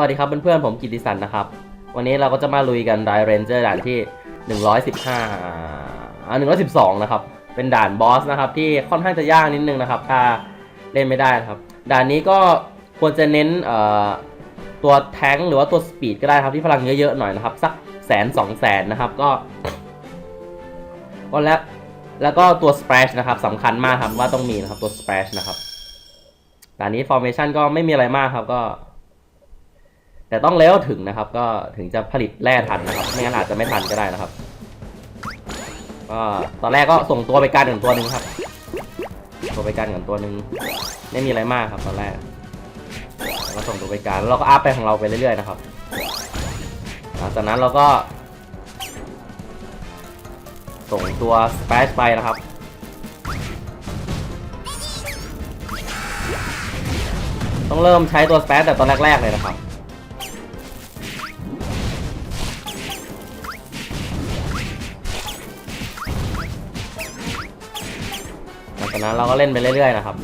วัสดีครับเพื่อนๆผมกิติสันนะครับ วันนี้เราก็จะมาลุยกันไดเรนเจอร์ด่านที่ 115อ่า112 นะครับ เป็นด่านบอสนะครับที่ค่อนข้างจะยากนิดนึงนะครับ ถ้าเล่นไม่ได้นะครับ ด่านนี้ก็ควรจะเน้นเอ่อตัวแทงหรือว่าตัวสปีดก็ได้ครับที่พลังเยอะๆหน่อยนะครับ สักแสนสองแสนนะครับก็ก็แล้วแล้วก็ตัว splash นะครับสำคัญมากครับว่าต้องมีนะครับตัว splash นะครับด่านนี้ formation ก็ไม่มีอะไรมากครับก็ แต่ต้องเลเวลถึงนะครับ ก็ถึงจะผลิตแร่ทันนะครับ ไม่งั้นอาจจะไม่ทันก็ได้นะครับก็ตอนแรกก็ส่งตัวไปการกันตัวหนึ่งครับ ตัวไปการกันตัวหนึ่งไม่มีอะไรมากครับตอนแรกแล้วส่งตัวไปการแล้วเราก็อัพไปของเราไปเรื่อยๆนะครับหลังจากนั้นเราก็ ส่งตัวสเปซไปนะครับต้องเริ่มใช้ตัวสเปซแต่ตอนแรกๆเลยนะครับ จากนั้นเราก็เล่นไปเรื่อยๆนะครับ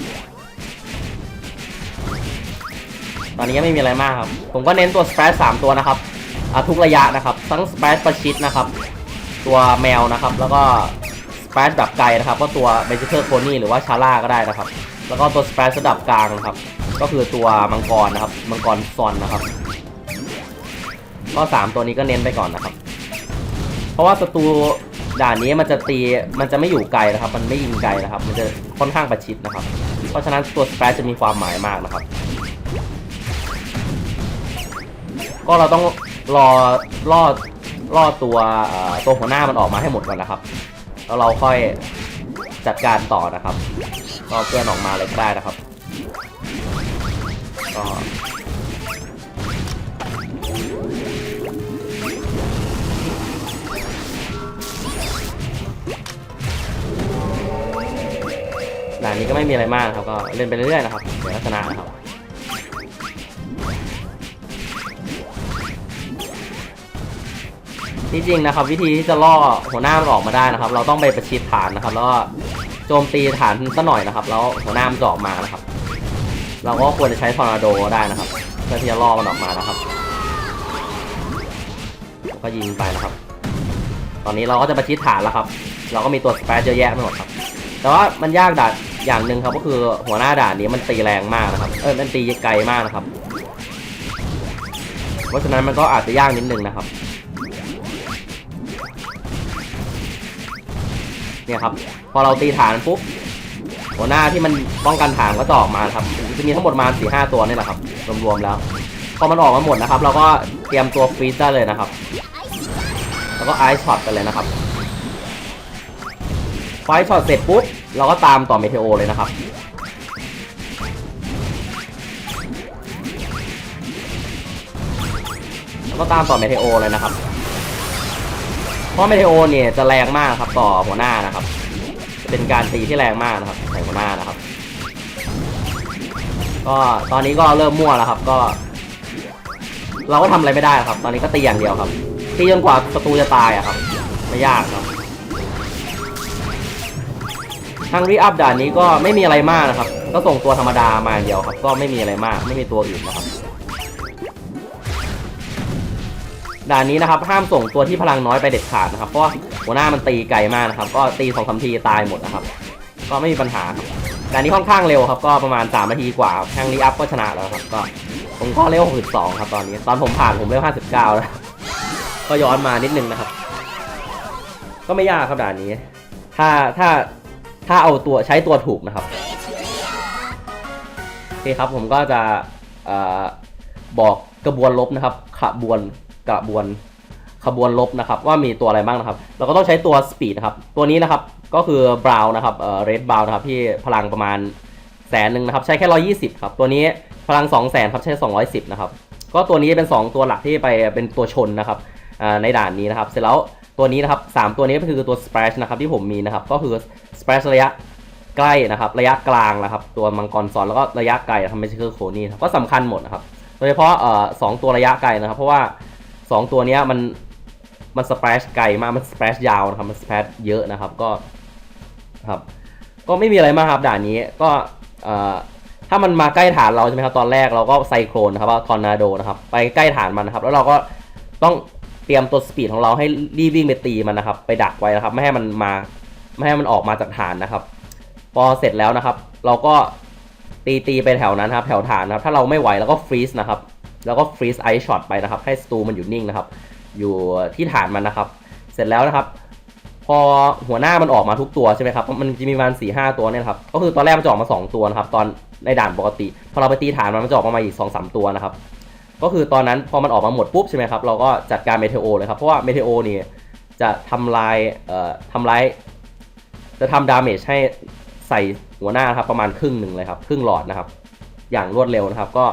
ตอนนี้ก็ไม่มีอะไรมากครับ ผมก็เน้นตัวสเปซสามตัวนะครับทุกระยะนะครับ ทั้งสเปซประชิดนะครับ ตัวแมวนะครับ แล้วก็สเปซแบบไกลนะครับ ก็ตัวเบจิเตอร์โคนี่หรือว่าชาร่าก็ได้นะครับ แล้วก็ตัวสเปซระดับกลางนะครับ ก็คือตัวมังกรนะครับ มังกรซอนนะครับ ก็สามตัวนี้ก็เน้นไปก่อนนะครับ เพราะว่าศัตรู ด่านนี้มันจะตีมันจะไม่อยู่ไกลนะครับ มันไม่ยิงไกลนะครับ มันจะค่อนข้างประชิดนะครับ เพราะฉะนั้นตัวสเปซจะมีความหมายมากนะครับ ก็เราต้องรอรอดรอดตัวตัวหัวหน้ามันออกมาให้หมดก่อนนะครับ แล้วเราค่อยจัดการต่อนะครับก็เพื่อนออกมาเลยก็ได้นะครับก็ ด่านนี้ก็ไม่มีอะไรมากนะครับ ก็เล่นไปเรื่อยๆนะครับเดี๋ยวก็ชนะนะครับที่จริงนะครับวิธีที่จะล่อหัวหน้ามันออกมาได้นะครับ เราต้องไปประชิดฐานนะครับ แล้วก็โจมตีฐานสักหน่อยนะครับ แล้วหัวหน้ามันจะออกมานะครับ เราก็ควรจะใช้ทอร์นาโดได้นะครับเพื่อที่จะล่อมันออกมานะครับก็ยิงไปนะครับ ตอนนี้เราก็จะประชิดฐานแล้วครับ เราก็มีตัวสเปซเยอะแยะไปหมดครับ แต่ว่ามันยากด่านอย่างหนึ่งครับก็คือหัวหน้าด่านนี้มันตีแรงมากนะครับ เออมันตีไกลมากนะครับ เพราะฉะนั้นมันก็อาจจะยากนิดนึงนะครับ เนี่ยครับ พอเราตีฐานปุ๊บหัวหน้าที่มันป้องกันฐานก็จะออกมาครับ จะมีทั้งหมดมาสี่ห้าตัวนี่แหละครับ รวมๆแล้ว พอมันออกมาหมดนะครับ เราก็เตรียมตัวฟรีซได้เลยนะครับ แล้วก็ไอซ์ช็อตไปเลยนะครับ ไฟช็อตเสร็จปุ๊บเราก็ตามต่อเมเทโอเลยนะครับ แล้วก็ตามต่อเมเทโอเลยนะครับ เพราะเมเทโอเนี่ยจะแรงมากครับต่อหัวหน้านะครับ เป็นการตีที่แรงมากนะครับใส่หัวหน้านะครับ ก็ตอนนี้ก็เริ่มมั่วแล้วครับ ก็ เราก็ทำอะไรไม่ได้ครับ ตอนนี้ก็ตีอย่างเดียวครับตีจนกว่าศัตรูจะตายอะครับ ไม่ยากครับ ทางรีอัพด่านนี้ก็ไม่มีอะไรมากนะครับ ก็ส่งตัวธรรมดามาเดียวครับ ก็ไม่มีอะไรมาก ไม่มีตัวอื่นนะครับด่านนี้นะครับห้ามส่งตัวที่พลังน้อยไปเด็ดขาดนะครับ เพราะหัวหน้ามันตีไกลมากนะครับ ก็ตีสองสามทีตายหมดนะครับ ก็ไม่มีปัญหาครับด่านนี้ค่อนข้างเร็วครับ ก็ประมาณ 3 นาทีกว่าทางรีอัพก็ชนะแล้วครับ ก็ผมก็เลเว62ครับตอนนี้ ตอนผมผ่านผมเลเว59แล้วก็ย้อนมานิดนึงนะครับ ก็ไม่ยากครับด่านนี้ ถ้าถ้า ถ้าเอาตัวใช้ตัวถูกนะครับโอเคครับผมก็จะอบอกกระบวนลบนะครับขบวนกระบวนขบวนลบนะครับ ว่ามีตัวอะไรบ้างนะครับ เราก็ต้องใช้ตัวสปีดนะครับ ตัวนี้นะครับก็คือบราวนะครับเอ่อเรดบราวนะครับที่พลังประมาณแสนหนึ่งนะครับ ใช้แค่ร้อยี่สิบครับ ตัวนี้พลังสองแสนครับใช้สองร้อยสิบนะครับ ก็ตัวนี้เป็น2ตัวหลักที่ไปเป็นตัวชนนะครับในด่านนี้นะครับ เสร็จแล้ว ตัวนี้นะครับสามตัวนี้ก็คือตัว splash นะครับที่ผมมีนะครับก็คือ splash ระยะใกล้นะครับระยะกลางนะครับตัวมังกรซอนแล้วก็ระยะไกลทำเป็นชื่อโคนี่ก็สำคัญหมดนะครับโดยเฉพาะเอ่อสองตัวระยะไกลนะครับ เพราะว่า 2 ตัวนี้มันมันสเปรชไกลมากมันสเปรชยาวนะครับมันสเปรชเยอะนะครับก็ครับก็ไม่มีอะไรมากครับด่านนี้ก็เอ่อถ้าถ้ามันมาใกล้ฐานเราใช่ไหมครับตอนแรกเราก็ไซโครนนะครับว่าทอร์นาโดนะครับไปใกล้ฐานมันนะครับแล้วเราก็ต้อง เตรียมตัวสปีดของเราให้รีบวิ่งไปตีมันนะครับ ไปดักไว้นะครับ ไม่ให้มันมาไม่ให้มันออกมาจากฐานนะครับ พอเสร็จแล้วนะครับ เราก็ตีตีไปแถวนั้นครับแถวฐานนะครับ ถ้าเราไม่ไหวเราก็ฟรีซนะครับ แล้วก็ฟรีซไอช็อตไปนะครับ ให้สตูมันอยู่นิ่งนะครับ อยู่ที่ฐานมันนะครับ เสร็จแล้วนะครับ พอหัวหน้ามันออกมาทุกตัวใช่ไหมครับมันจะมีประมาณสี่ห้าตัวเนี่ยครับก็คือตอนแรกมันจะออกมาสองตัวนะครับ ตอนในด่านปกติ พอเราไปตีฐานมันมันจะออกมาอีกสองสามตัวนะครับ ก็คือตอนนั้นพอมันออกมาหมดปุ๊บใช่ไหมครับเราก็จัดการเมเทโอเลยครับ เพราะว่าเมเทโอนี่จะทำลายเอ่อทำลายจะทำดาเมจให้ใส่หัวหน้านะครับประมาณครึ่งหนึ่งเลยครับ ครึ่งหลอดนะครับ อย่างรวดเร็วนะครับ ก็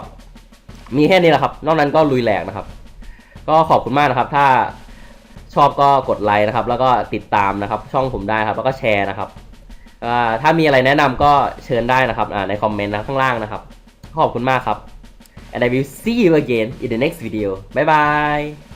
มีแค่นี้แหละครับ นอกนั้นก็ลุยแหลกนะครับ ก็ขอบคุณมากนะครับ ถ้าชอบก็กดไลค์นะครับ แล้วก็ติดตามนะครับ ช่องผมได้ครับ แล้วก็แชร์นะครับถ้ามีอะไรแนะนำก็เชิญได้นะครับในคอมเมนต์นะข้างล่างนะครับ ขอบคุณมากครับ and I will see you again in the next video. Bye bye